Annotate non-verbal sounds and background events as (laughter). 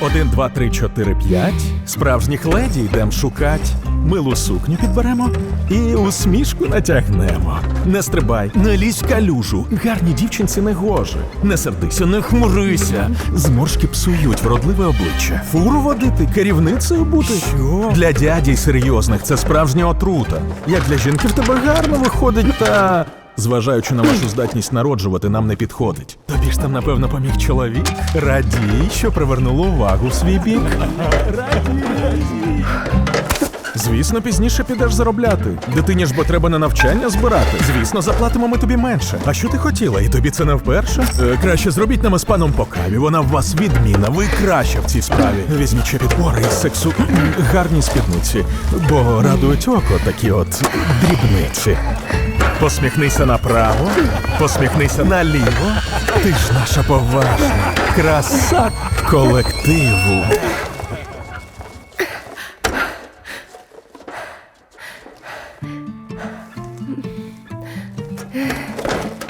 Один, два, три, чотири, п'ять. Справжніх леді йдем шукать. Милу сукню підберемо і усмішку натягнемо. Не стрибай, не лізь в калюжу. Гарній дівчинці не гоже. Не сердися, не хмурися. Зморшки псують вродливе обличчя. Фуру водити, керівницею бути. Що? Для дядій серйозних це справжня отрута. Як для жінки в тебе гарно виходить, та. Зважаючи на вашу здатність народжувати, нам не підходить. Тобі ж там, напевно, поміг чоловік. Радій, що привернуло увагу в свій бік. Радій. Звісно, пізніше підеш заробляти. Дитині ж бо треба на навчання збирати. Звісно, заплатимо ми тобі менше. А що ти хотіла? І тобі це не вперше? Е, краще зробіть нам із паном по каві. Вона в вас відмінна. Ви краща в цій справі. Візьміть ще підбори із сексу (clears throat) гарні спідниці, бо радують око такі от дрібниці. Посміхнися направо, посміхнися наліво. Ти ж наша поважна краса колективу. 唉